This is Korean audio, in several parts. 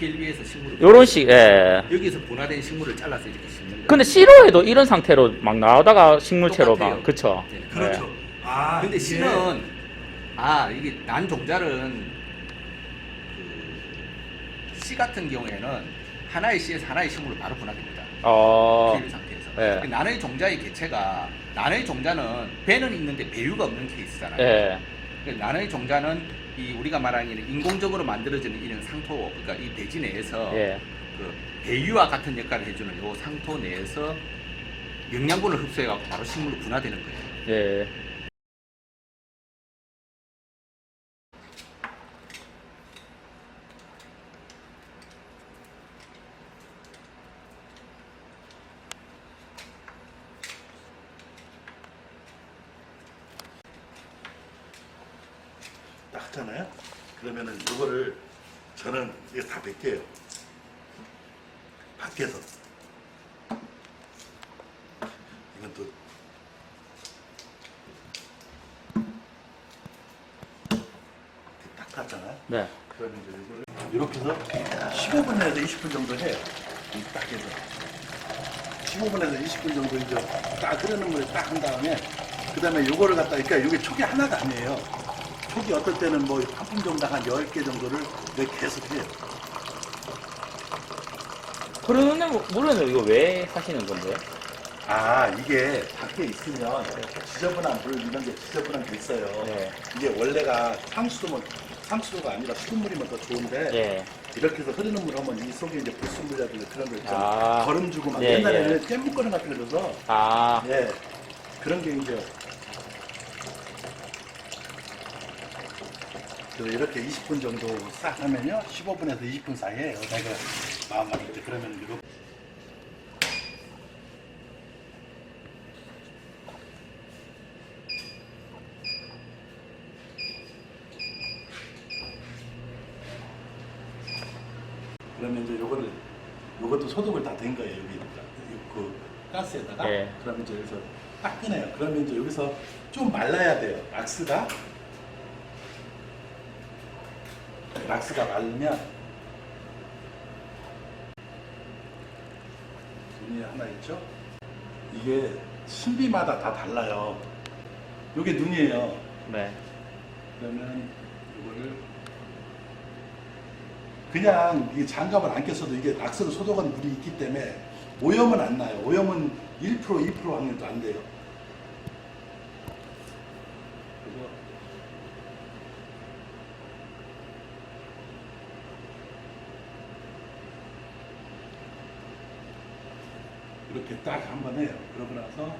PLB에서 식물을 요런 식, 예. 여기서 분화된 식물을 잘라서 이렇게 심는. 근데 씨로에도 이런 상태로 막 나오다가 식물체로 막, 똑같아요. 그쵸? 네. 그렇죠. 아, 근데 이게 씨는 아 이게 난 종자는 그, 씨 같은 경우에는 하나의 씨에서 하나의 식물을 바로 분화됩니다. 어, 상태에서. 예. 나의 종자의 개체가 나의 종자는 배는 있는데 배유가 없는 케이스잖아요. 예. 나의 종자는 이 우리가 말하는 인공적으로 만들어지는 이런 상토, 그러니까 이 대지 내에서 예. 그 배유와 같은 역할을 해주는 요 상토 내에서 영양분을 흡수해갖고 바로 식물로 분화되는 거예요. 예. 하잖아요. 그러면은 이거를 저는 이게 다 벗겨요. 밖에서. 이건 또딱 탔잖아요. 네. 그러면 이제 이거를 이렇게 해서 15분에서 20분 정도 해요. 이딱 해서 15분에서 20분 정도 이제 딱 끓이는 물에 딱 한 다음에 그 다음에 요거를 갖다 그러니까 이게 촉이 하나가 아니에요. 촉이 어떨 때는 뭐한분 정도 한 10개 정도를 계속 해요. 그러는데 뭐, 물론 이거 왜 하시는 건데요? 아 이게 밖에 있으면 지저분한 물 이런 게 지저분한 게 있어요. 네. 이게 원래가 상수도면 상수도가 아니라 수돗물이면 더 좋은데 예. 이렇게 해서 흐르는 물 하면 이 속에 이제 불순물이라든가 그런 거 있잖아요. 아. 거름 주고 막 예, 옛날에는 깻묵거림 같은 거 줘서 아, 예 그런 게 이제 이렇게 20분 정도 싹 하면요. 15분에서 20분 사이에 내가 마음 먹을 때 그러면 이렇게. 그러면 이제 요거를 요것도 소독을 다 된 거예요 여기. 그 가스에다가? 예. 그러면 이제 여기서 딱 꺼내요. 그러면 이제 여기서 좀 말라야 돼요. 락스가 락스가 말르면 눈이 하나 있죠 이게 신비마다 다 달라요 요게 눈이에요 네. 그러면 이거를 그냥 이 장갑을 안 꼈어도 이게 락스를 소독한 물이 있기 때문에 오염은 안 나요. 오염은 1% 2% 확률도 안 돼요. 그래서 이렇게 딱 한 번 해요. 그러고 나서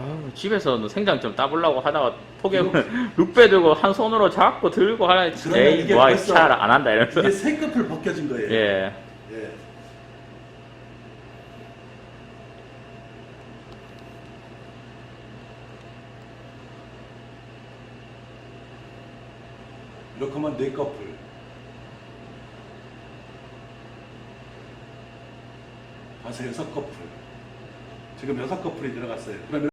아유, 집에서 생장 좀 따보려고 하다가 포개물 룩배 들고 한 손으로 잡고 들고 하라 그러면 에이 이게 뭐 벌써- 잘안 한다 이러면서 이게 세 껍을 벗겨진 거예요. 예 예. 이렇게 하면 네 커플. 벌써 여섯 커플. 지금 여섯 커플이 들어갔어요. 그러면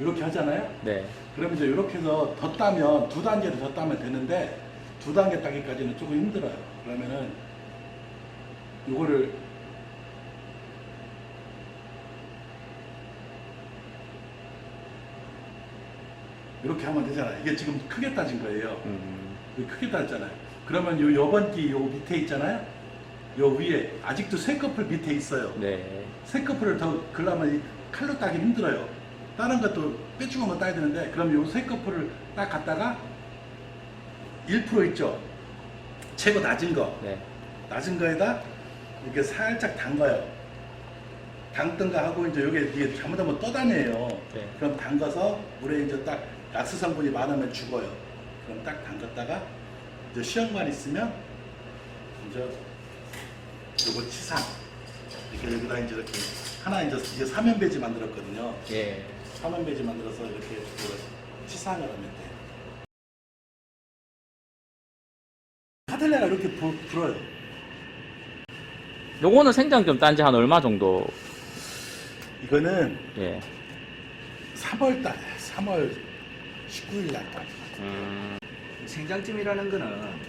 이렇게 하잖아요. 네. 그러면 이제 이렇게 해서 더 따면 두 단계를 더 따면 되는데 두 단계 따기까지는 조금 힘들어요. 그러면은 이거를 이렇게 하면 되잖아요. 이게 지금 크게 따진 거예요. 음, 크게 따졌잖아요. 그러면 요 여번 끼요 밑에 있잖아요. 요 위에 아직도 세 커플 밑에 있어요. 네. 세 커플을 더이 칼로 따기 힘들어요. 다른 것도 빼주는 거 따야 되는데 그럼 요 세 커플을 딱 갖다가 1% 있죠. 최고 낮은 거. 네. 낮은 거에다 이렇게 살짝 담가요. 담든가 하고 이제 여기 이게 잘못하면 떠다녀요. 네. 그럼 담가서 물에 이제 딱 약스 성분이 많으면 죽어요. 그럼 딱 담갔다가 이제 시험관 있으면 이제 요거 치상 이렇게 여기다 이제 이렇게 하나 이제 이제 사면 배지 만들었거든요. 예. 사면 배지 만들어서 이렇게 그 치상을 하면 돼. 카텔레가 이렇게 불, 불어요. 요거는 생장점 딴지 한 얼마 정도? 이거는 예. 3월 달에 3월 19일 날까지. 음. 생장점이라는 거는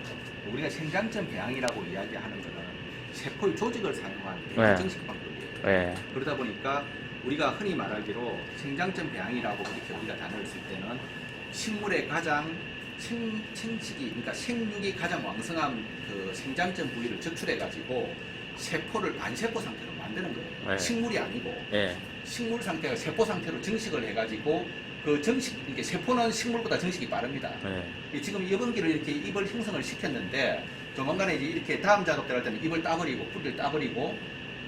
우리가 생장점 배양이라고 이야기하는 거는 세포의 조직을 사용한 네. 정식 방법이에요. 예. 그러다 보니까 우리가 흔히 말하기로 생장점 배양이라고 이렇게 우리가 단어를 쓸 때는 식물의 가장 생, 생식이 그러니까 생육이 가장 왕성한 그 생장점 부위를 적출해 가지고 세포를 반세포 상태로 만드는 거예요. 네. 식물이 아니고 예. 식물 상태가 세포 상태로 증식을 해가지고 그 정식 이렇게 세포는 식물보다 정식이 빠릅니다. 예. 이 지금 여분기를 이렇게 입을 형성을 시켰는데 조만간에 이제 이렇게 다음 작업 들어갈 때는 입을 따버리고 뿌리를 따버리고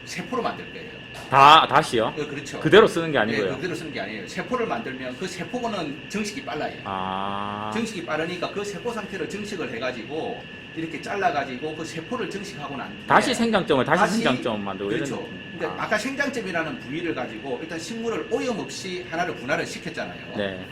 세포로 만들 거예요. 다 다시요? 어, 그렇죠. 그대로 쓰는 게 예, 아니고요. 그대로 쓰는 게 아니에요. 세포를 만들면 그 세포는 정식이 빨라요. 아. 정식이 빠르니까 그 세포 상태를 정식을 해가지고 이렇게 잘라가지고 그 세포를 정식하고 난 뒤에 다시 생장점을 다시, 생장점 만들고 그렇죠. 이런. 근데 아. 아. 까 생장점이라는 부위를 가지고 일단 식물을 오염 없이 하나를 분할을 시켰잖아요. 네.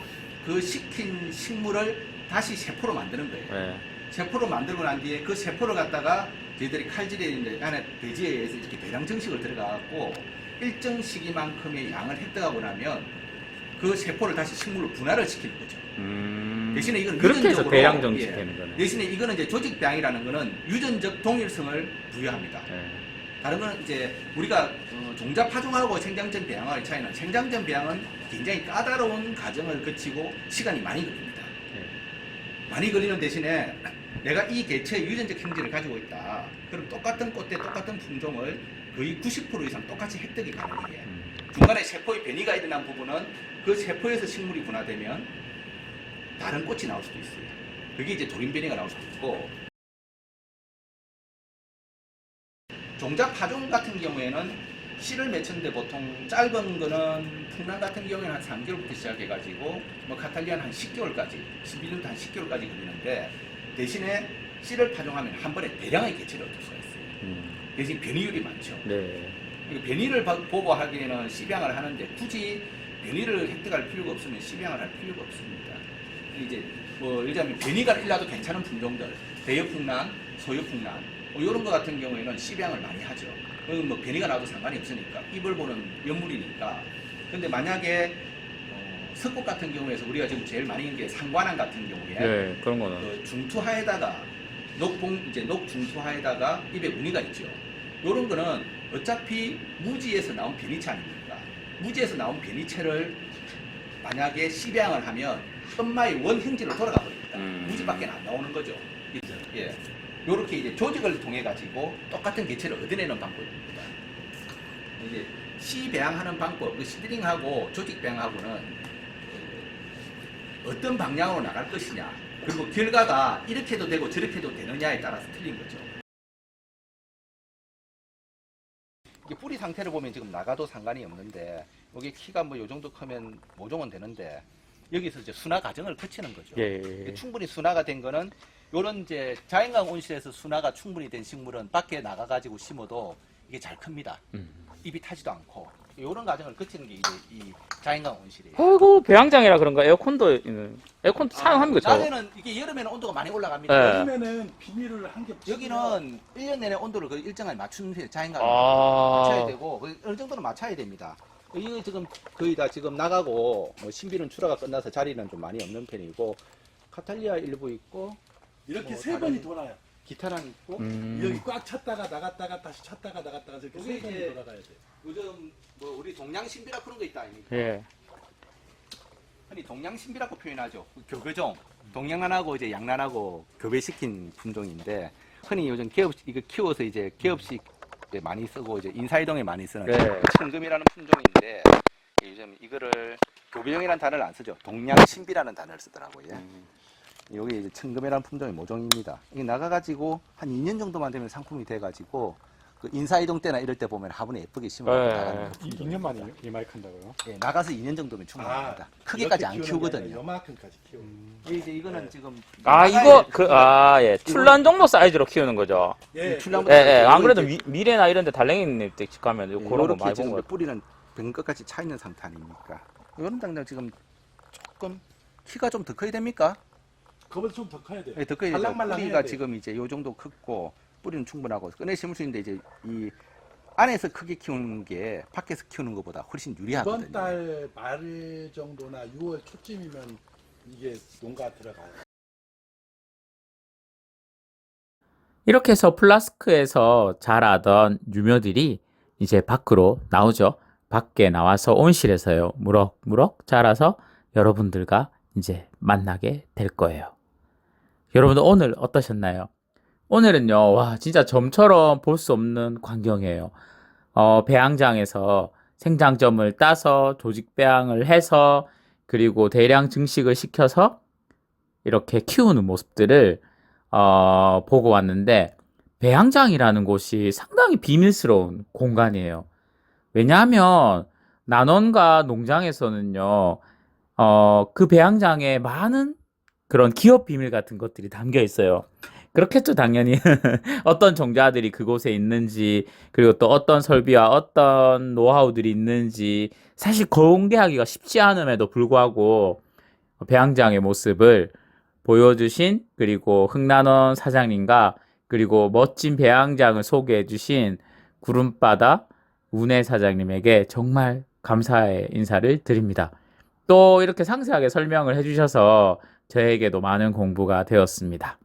그 시킨 식물을 다시 세포로 만드는 거예요. 네. 세포로 만들고 난 뒤에 그 세포를 갖다가 저희들이 칼질에 이제 안에 배지에 의해서 이렇게 대량 정식을 들어가갖고 일정 시기만큼의 양을 획득하고 나면 그 세포를 다시 식물로 분할을 시키는 거죠. 음. 대신에 이건 그렇게 해서 대량 정식 예. 되는 거네. 대신에 이거는 이제 조직 배양이라는 거는 유전적 동일성을 부여합니다. 네. 다른 건 이제 우리가 어, 종자 파종하고 생장점 배양의 차이는 생장점 배양은 굉장히 까다로운 과정을 거치고 시간이 많이 걸립니다. 네. 많이 걸리는 대신에 내가 이 개체의 유전적 형질을 가지고 있다. 그럼 똑같은 꽃대 똑같은 품종을 거의 90% 이상 똑같이 획득이 가능해요. 음. 중간에 세포의 변이가 일어난 부분은 그 세포에서 식물이 분화되면 다른 꽃이 나올 수도 있어요. 그게 이제 돌인 변이가 나올 수도 있고 종자 파종 같은 경우에는 씨를 맺혔는데 보통 짧은 거는 풍란 같은 경우에는 한 3개월부터 시작해가지고 뭐 카탈리아는 한 10개월까지 11년부터 한 10개월까지 걸리는데 대신에 씨를 파종하면 한 번에 대량의 개체를 얻을 수가 있어요. 음. 대신 변이율이 많죠. 네. 그리고 변이를 봐- 보고 하기에는 씨병을 하는데 굳이 변이를 획득할 필요가 없으면 씨병을 할 필요가 없습니다. 이제 뭐 예를 들면 변이가 일라도 괜찮은 품종들 대여풍란, 소여풍란 뭐 이런 거 같은 경우에는 씨병을 많이 하죠. 그건 뭐 변이가 나도 상관이 없으니까 입을 보는 연물이니까. 근데 만약에 어, 석꽃 같은 경우에서 우리가 지금 제일 많이 있는 게 상관암 같은 경우에 네. 그런 거는. 그 중투하에다가 녹봉 이제 녹중투하에다가 입에 무늬가 있죠. 요런 거는 어차피 무지에서 나온 변이체 아닙니까? 무지에서 나온 변이체를 만약에 씨배양을 하면 엄마의 원형질로 돌아가 버립니다. 음. 무지밖에 안 나오는 거죠. 예. 요렇게 이제 조직을 통해 가지고 똑같은 개체를 얻어내는 방법입니다. 이제 씨 배양하는 방법, 그 시드링하고 조직 배양하고는 어, 어떤 방향으로 나갈 것이냐, 그리고 결과가 이렇게도 되고 저렇게도 되느냐에 따라서 틀린 거죠. 이게 뿌리 상태를 보면 지금 나가도 상관이 없는데 여기 키가 뭐 요 정도 크면 모종은 되는데 여기서 이제 순화 과정을 거치는 거죠. 예. 이게 충분히 순화가 된 거는 요런 이제 자연광 온실에서 순화가 충분히 된 식물은 밖에 나가 가지고 심어도 이게 잘 큽니다. 음. 입이 타지도 않고 요런 과정을 거치는 게 이제 이 자연광 온실이에요. 아이고 배양장이라 그런가 에어컨도 있는 에어컨 사용합니까 저? 낮에는 이게 여름에는 온도가 많이 올라갑니다. 네. 요즘에는 비닐을 한 개. 여기는 1년 내내 온도를 그 일정하게 맞추는 데 자연광 아. 맞춰야 되고 그 어느 정도는 맞춰야 됩니다. 이거 지금 거의 다 지금 나가고 뭐 신비는 출하가 끝나서 자리는 좀 많이 없는 편이고 카탈리아 일부 있고 이렇게 뭐 세 다른- 번이 돌아요. 기타란 있고 음. 여기 꽉 찼다가 나갔다가 다시 찼다가 나갔다가 이렇게 세 번이 이제- 돌아가야 돼. 요즘 뭐 우리 동양 신비라 그런 거 있다 아닙니까? 예. 흔히 동양 신비라고 표현하죠. 그 교교종 동양란하고 이제 양란하고 교배시킨 품종인데 흔히 요즘 기업 이거 키워서 이제 기업식 에 많이 쓰고 이제 인사이동에 많이 쓰는 네. 천금이라는 품종인데 요즘 이거를 교배종이라는 단어를 안 쓰죠. 동양 신비라는 단어를 쓰더라고요. 음. 여기 이제 천금이라는 품종의 모종입니다. 이게 나가가지고 한 2년 정도만 되면 상품이 돼가지고 그 인사이동 때나 이럴 때 보면 화분에 예쁘게 심어 네. 나가는 거. 2년 만에 리마이크 한다고요? 예, 나가서 2년 정도면 충분합니다. 크게까지 안 키우거든요. 요만큼까지 키우. 이제 이거는 지금 아 이거 그 아 예 출란 정도 사이즈로 키우는 거죠. 예. 예, 예. 안 그래도 미, 미래나 이런 데 달랭이님 댁 가면 요 그런 거 이렇게 많이 지금 본것 같아요. 뿌리는 뱅 끝까지 차 있는 상태 아닙니까? 이거는 당장 지금 조금 키가 좀 더 커야 됩니까? 그거보다 좀 더 커야 돼. 예, 더 커야 되죠. 말랑말랑 뿌리가 해야 돼. 지금 이제 요 정도 크고 뿌리는 충분하고 꺼내 심을 수 있는데 이제 이 안에서 크게 키우는 게 밖에서 키우는 것보다 훨씬 유리하거든요. 이번 달 말 정도나 6월 초쯤이면 이게 농가 들어가요. 이렇게 해서 플라스크에서 자라던 유묘들이 이제 밖으로 나오죠. 밖에 나와서 온실에서요. 무럭무럭 자라서 여러분들과 이제 만나게 될 거예요. 여러분들 오늘 어떠셨나요? 오늘은요, 와, 진짜 점처럼 볼 수 없는 광경이에요. 어, 배양장에서 생장점을 따서 조직 배양을 해서 그리고 대량 증식을 시켜서 이렇게 키우는 모습들을 어, 보고 왔는데 배양장이라는 곳이 상당히 비밀스러운 공간이에요. 왜냐하면 난원과 농장에서는요, 어, 그 배양장에 많은 그런 기업 비밀 같은 것들이 담겨 있어요. 그렇겠죠, 당연히. 어떤 종자들이 그곳에 있는지, 그리고 또 어떤 설비와 어떤 노하우들이 있는지, 사실 공개하기가 쉽지 않음에도 불구하고, 배양장의 모습을 보여주신, 그리고 흥난원 사장님과, 그리고 멋진 배양장을 소개해주신 구름바다 운해 사장님에게 정말 감사의 인사를 드립니다. 또 이렇게 상세하게 설명을 해주셔서 저에게도 많은 공부가 되었습니다.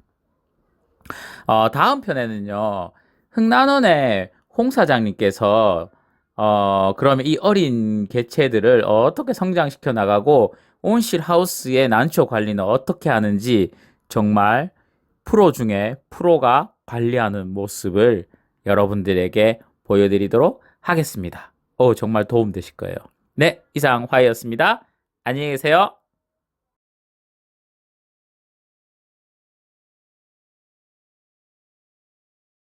어, 다음 편에는요, 흥난원의 홍 사장님께서, 어, 그러면 이 어린 개체들을 어떻게 성장시켜 나가고, 온실 하우스의 난초 관리는 어떻게 하는지, 정말 프로 중에 프로가 관리하는 모습을 여러분들에게 보여드리도록 하겠습니다. 오, 정말 도움 되실 거예요. 네, 이상 화이였습니다. 안녕히 계세요.